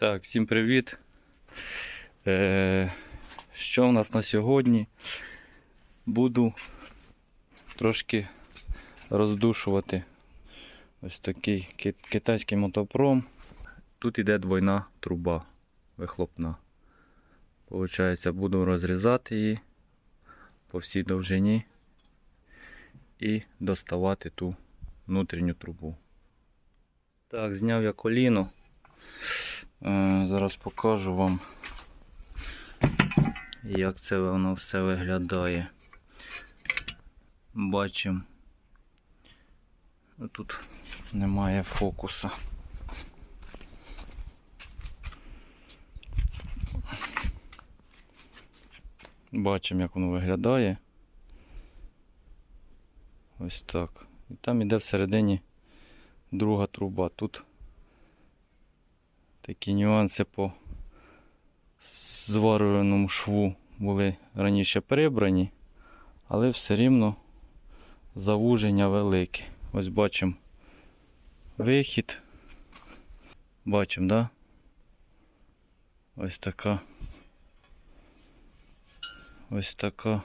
Так, всім привіт. Е, що в нас на сьогодні? Буду трошки роздушувати ось такий китайський мотопром. Тут іде двойна труба вихлопна. Получається, буду розрізати її по всій довжині і доставати ту внутрішню трубу. Так, зняв я коліно. Е, Зараз покажу вам, як це воно все виглядає. Бачимо. Тут немає фокуса. Бачимо, як воно виглядає. Ось так. І там іде всередині друга труба. Тут такі нюанси по зварюваному шву були раніше прибрані, але все рівно завуження велике. Ось бачимо вихід. Бачимо, да? Ось така. Ось така.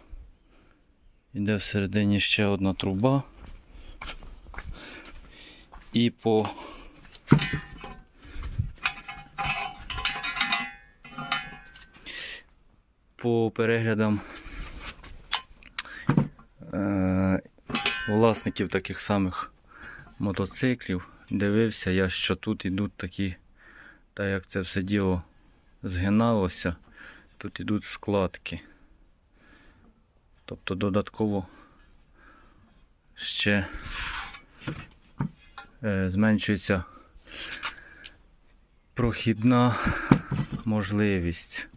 Іде всередині ще одна труба. І по по переглядам е, власників таких самих мотоциклів дивився я, що тут ідуть такі, так як це все діло згиналося, тут ідуть складки. Тобто додатково ще е, зменшується прохідна можливість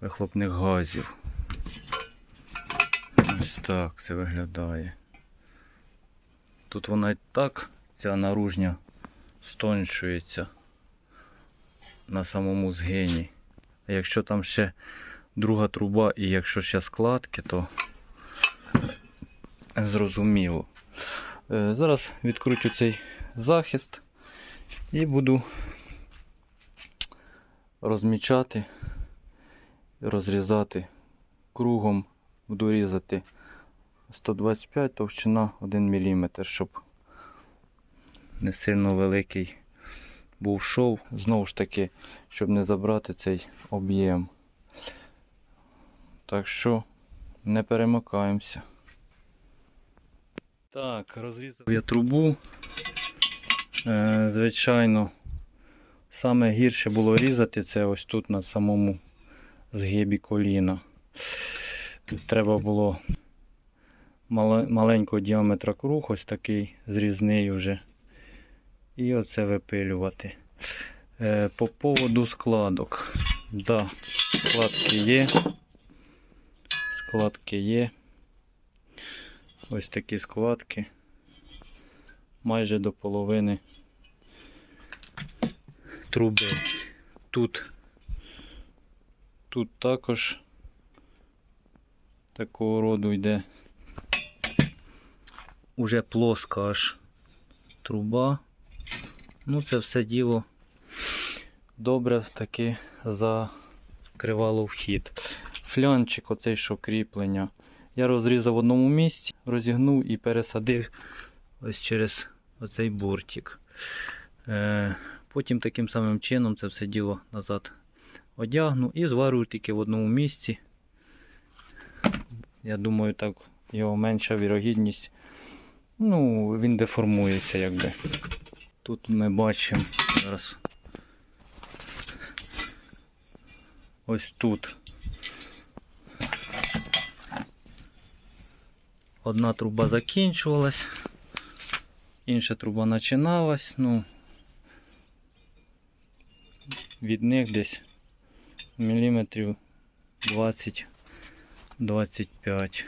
вихлопних газів. Ось так це виглядає. Тут вона і так, ця наружня, стончується на самому згині. А якщо там ще друга труба і якщо ще складки, то зрозуміло. Е, Зараз відкручу цей захист і буду розмічати, розрізати кругом, буду різати 125 товщина 1 мм, щоб не сильно великий був шов. Знову ж таки, щоб не забрати цей об'єм. Так що не перемикаємося. Так, розрізав я трубу. Е, звичайно, саме гірше було різати це ось тут на самому згибі коліна. Тут треба було маленького діаметра круг, ось такий зрізний вже. І оце випилювати. Е, по поводу складок. Да, складки є. Складки є. Ось такі складки. Майже до половини труби. Тут, тут також такого роду йде уже плоска аж труба. Ну, це все діло добре таки закривало вхід. Флянчик, оцей що кріплення. Я розрізав в одному місці, розігнув і пересадив ось через оцей буртик. Е, потім таким самим чином це все діло назад одягну і зварю тільки в одному місці. Я думаю, так його менша вірогідність. Ну, він деформується якби. Тут ми бачимо зараз. Ось тут. Одна труба закінчувалась, інша труба починалась, ну від них десь міліметрів 20-25.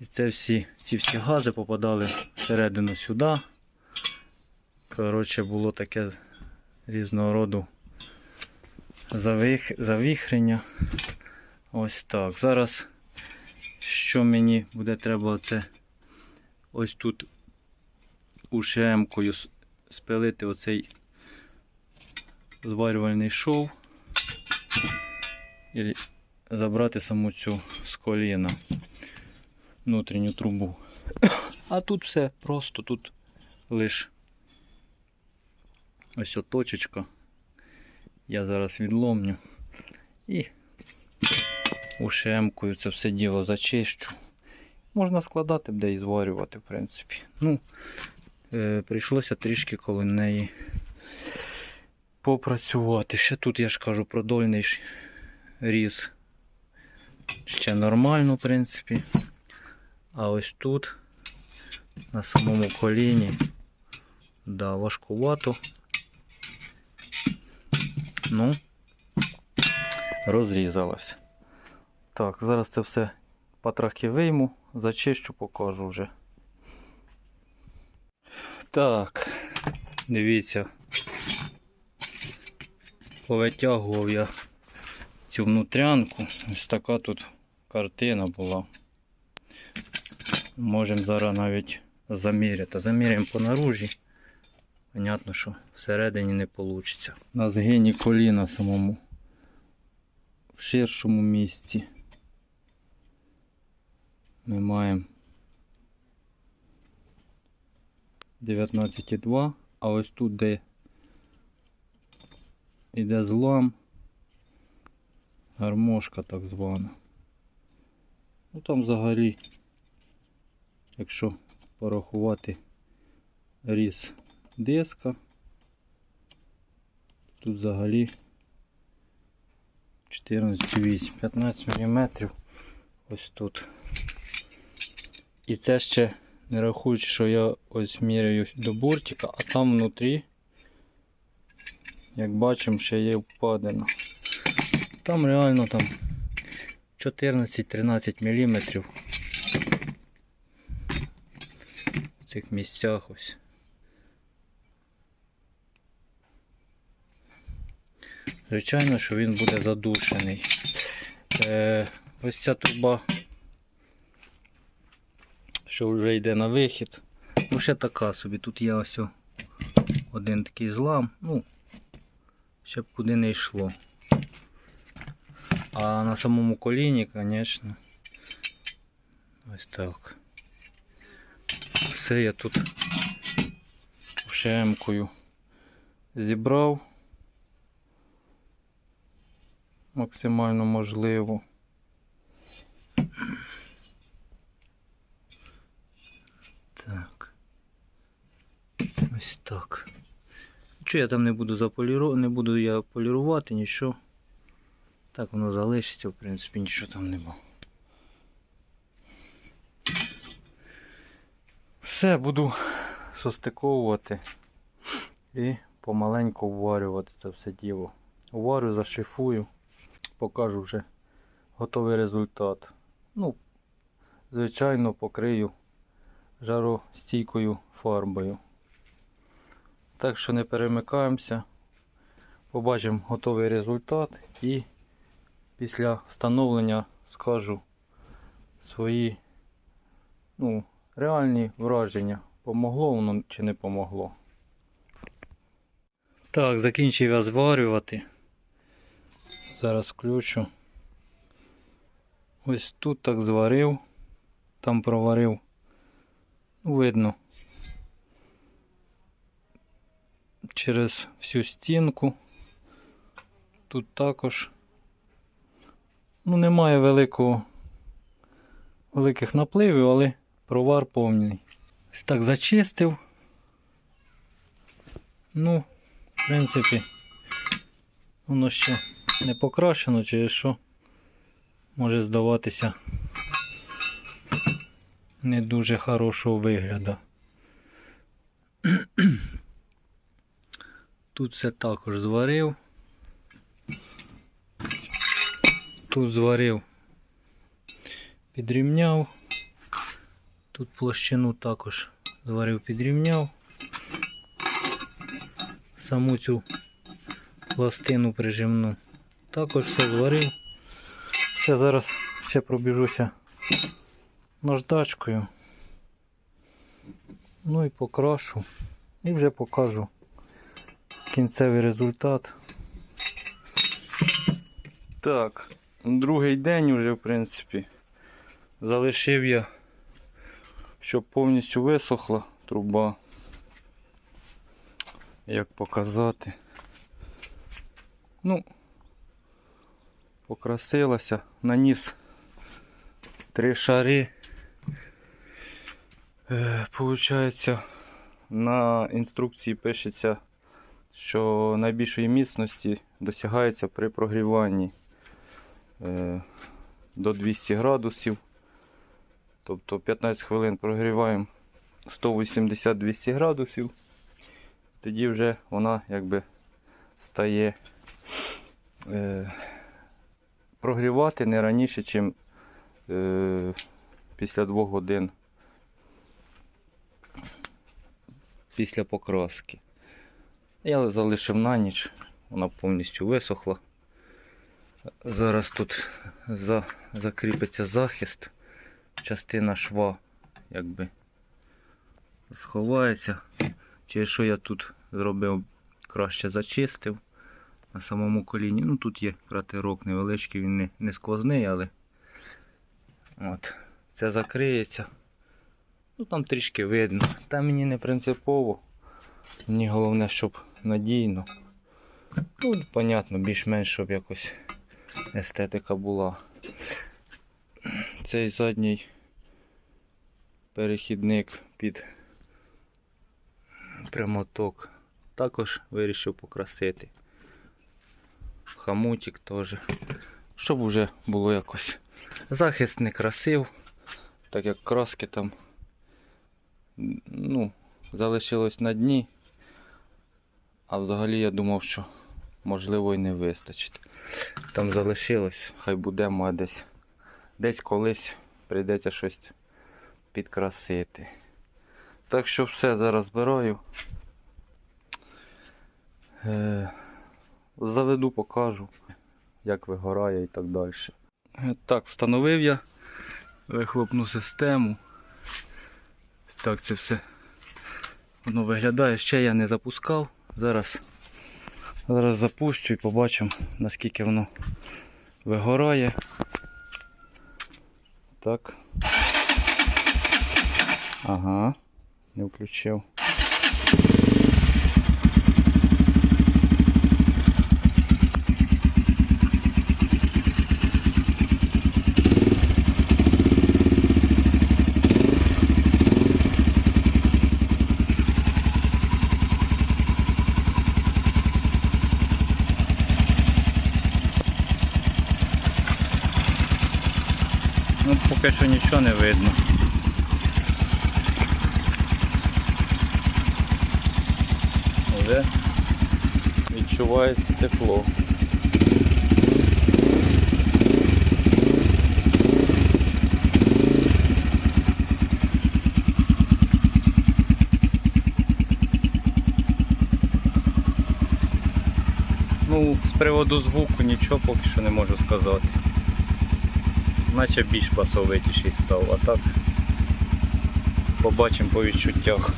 І це всі, ці всі гази попадали всередину сюди. Коротше, було таке різного роду завих... завіхрення. Ось так. Зараз що мені буде треба це ось тут ушемкою спилити оцей зварювальний шов і забрати саму цю з коліна внутрішню трубу. А тут все просто, тут лиш ось точечка. Я зараз відломню і ушемкою це все діло зачищу. Можна складати буде і зварювати, в принципі. Ну, е, прийшлося трішки коло неї попрацювати. Ще тут, я ж кажу, продольний різ ще нормально, в принципі. А ось тут, на самому коліні, да, важкувато. Ну, розрізалось. Так, зараз це все потрохи вийму, зачищу, покажу вже. Так, дивіться. Повитягував я цю внутрянку. Ось така тут картина була. Можемо зараз навіть заміряти. Заміряємо по наружі. Понятно, що всередині не вийде. На згині коліна самому в ширшому місці. Ми маємо 19,2, а ось тут, де йде злам, гармошка так звана. Ну там взагалі, якщо порахувати різ диска, тут взагалі 14,8, 15 мм ось тут. І це ще не рахуючи, що я ось міряю до бортика, а там внутрі, як бачимо, ще є впадина. Там реально там 14-13 мм в цих місцях ось. Звичайно, що він буде задушений. Е, ось ця труба, що вже йде на вихід. Ну, ще така собі. Тут є ось один такий злам. Ну, щоб куди не йшло. А на самому коліні, звісно, ось так. Все я тут шемкою зібрав максимально можливо. Так. Ось так. Нічого я там не буду заполірувати, не буду я полірувати, нічого. Так воно залишиться, в принципі, нічого там нема. Все, буду состиковувати і помаленьку вварювати це все діло. Уварю, зашифую, покажу вже готовий результат. Ну, звичайно, покрию жаростійкою фарбою. Так що не перемикаємося. Побачимо готовий результат і після встановлення скажу свої ну, реальні враження. Помогло воно чи не помогло. Так, закінчив я зварювати. Зараз включу. Ось тут так зварив, там проварив. Видно. Через всю стінку. Тут також. Ну, немає великого, великих напливів, але провар повний. Ось так зачистив. Ну, в принципі, воно ще не покрашено, через що може здаватися не дуже хорошого вигляду. Тут все також зварив. Тут зварив, підрівняв. Тут площину також зварив, підрівняв. Саму цю пластину прижимну. Також все зварив. Все, зараз ще пробіжуся наждачкою. Ну і покрашу. І вже покажу кінцевий результат. Так, другий день уже, в принципі. Залишив я, щоб повністю висохла труба. Як показати. Ну, покрасилася, наніс три шари. Е, Получається, на інструкції пишеться, що найбільшої міцності досягається при прогріванні до 200 градусів. Тобто 15 хвилин прогріваємо 180-200 градусів. Тоді вже вона якби стає е, прогрівати не раніше, ніж е, після 2 годин після покраски. Я залишив на ніч, вона повністю висохла. Зараз тут за, закріпиться захист, частина шва якби сховається. Через що я тут зробив, краще зачистив на самому коліні. Ну тут є кратерок невеличкий, він не, не сквозний, але от, це закриється. Ну там трішки видно. Там мені не принципово. Мені головне, щоб надійно. Ну, понятно, більш-менш, щоб якось естетика була. Цей задній перехідник під прямоток також вирішив покрасити. Хамутик теж. Щоб уже було якось. Захист не красив, так як краски там ну, залишилось на дні. А взагалі я думав, що можливо і не вистачить. Там залишилось, хай буде, а десь, десь колись прийдеться щось підкрасити. Так що все зараз збираю. Е, заведу, покажу, як вигорає і так далі. Е, Так, встановив я вихлопну систему. Так це все воно виглядає. Ще я не запускав. Зараз, зараз запущу і побачимо наскільки воно вигорає. Так. Ага, не включив. Ну, поки що нічого не видно. Вже відчувається тепло. Ну, з приводу звуку нічого поки що не можу сказати наче більш басовитіший став, а так побачимо по відчуттях.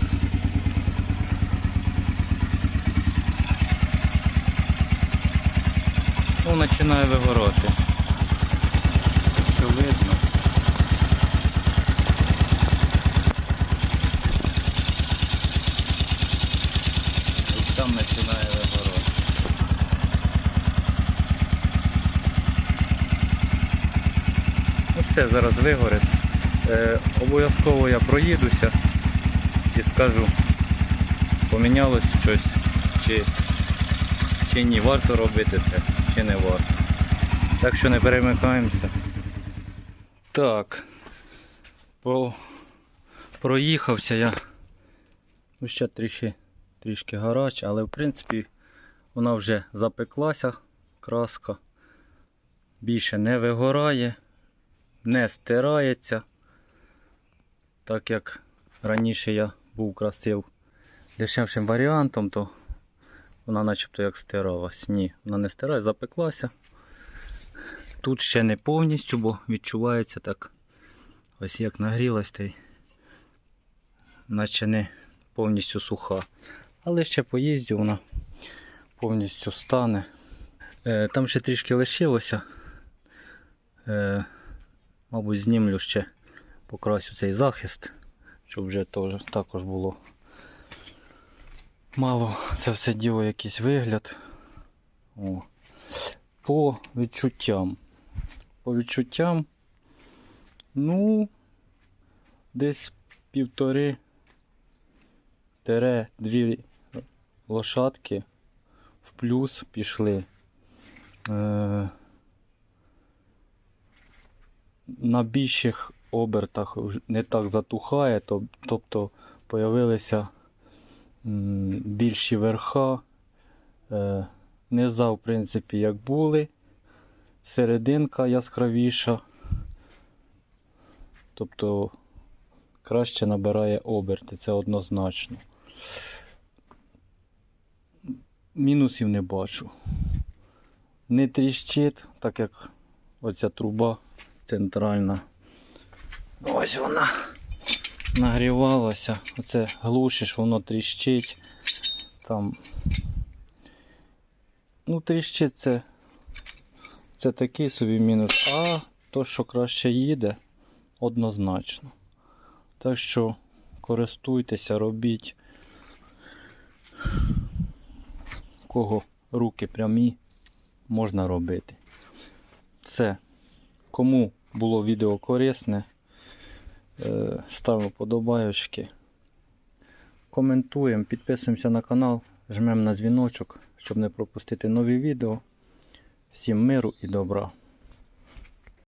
Ну, починає вигорати. Що видно. Ось там починає вигорати. Ну все, зараз вигорить. Е, обов'язково я проїдуся і скажу, помінялось щось, чи, чи ні, варто робити це, чи не варто. Так що не перемикаємося. Так. По... Проїхався я. Ну, ще трішки, трішки гарач, але в принципі вона вже запеклася, краска. Більше не вигорає не стирається, так як раніше я був красив дешевшим варіантом, то вона начебто як стиралась. Ні, вона не стирає, запеклася. Тут ще не повністю, бо відчувається так, ось як нагрілась, та й наче не повністю суха. Але ще поїздю вона повністю стане. Е, Там ще трішки лишилося. Мабуть, знімлю ще покрасю цей захист, щоб вже теж, також було мало це все діло якийсь вигляд. О. По відчуттям. По відчуттям, ну, десь півтори тире дві лошадки в плюс пішли. Е, на більших обертах не так затухає, тоб- тобто появилися більші верха. Е, низа, в принципі, як були. Серединка яскравіша. Тобто краще набирає оберти, це однозначно. Мінусів не бачу. Не тріщить, так як оця труба центральна. Ось вона нагрівалася. Оце глушиш, воно тріщить. Там. Ну, тріщить це. Це такий собі мінус. А то, що краще їде, однозначно. Так що користуйтеся, робіть. Кого руки прямі, можна робити. Все. Кому було відео корисне, е, ставимо подобайочки. Коментуємо, підписуємося на канал, жмемо на дзвіночок, щоб не пропустити нові відео. Всім миру і добра.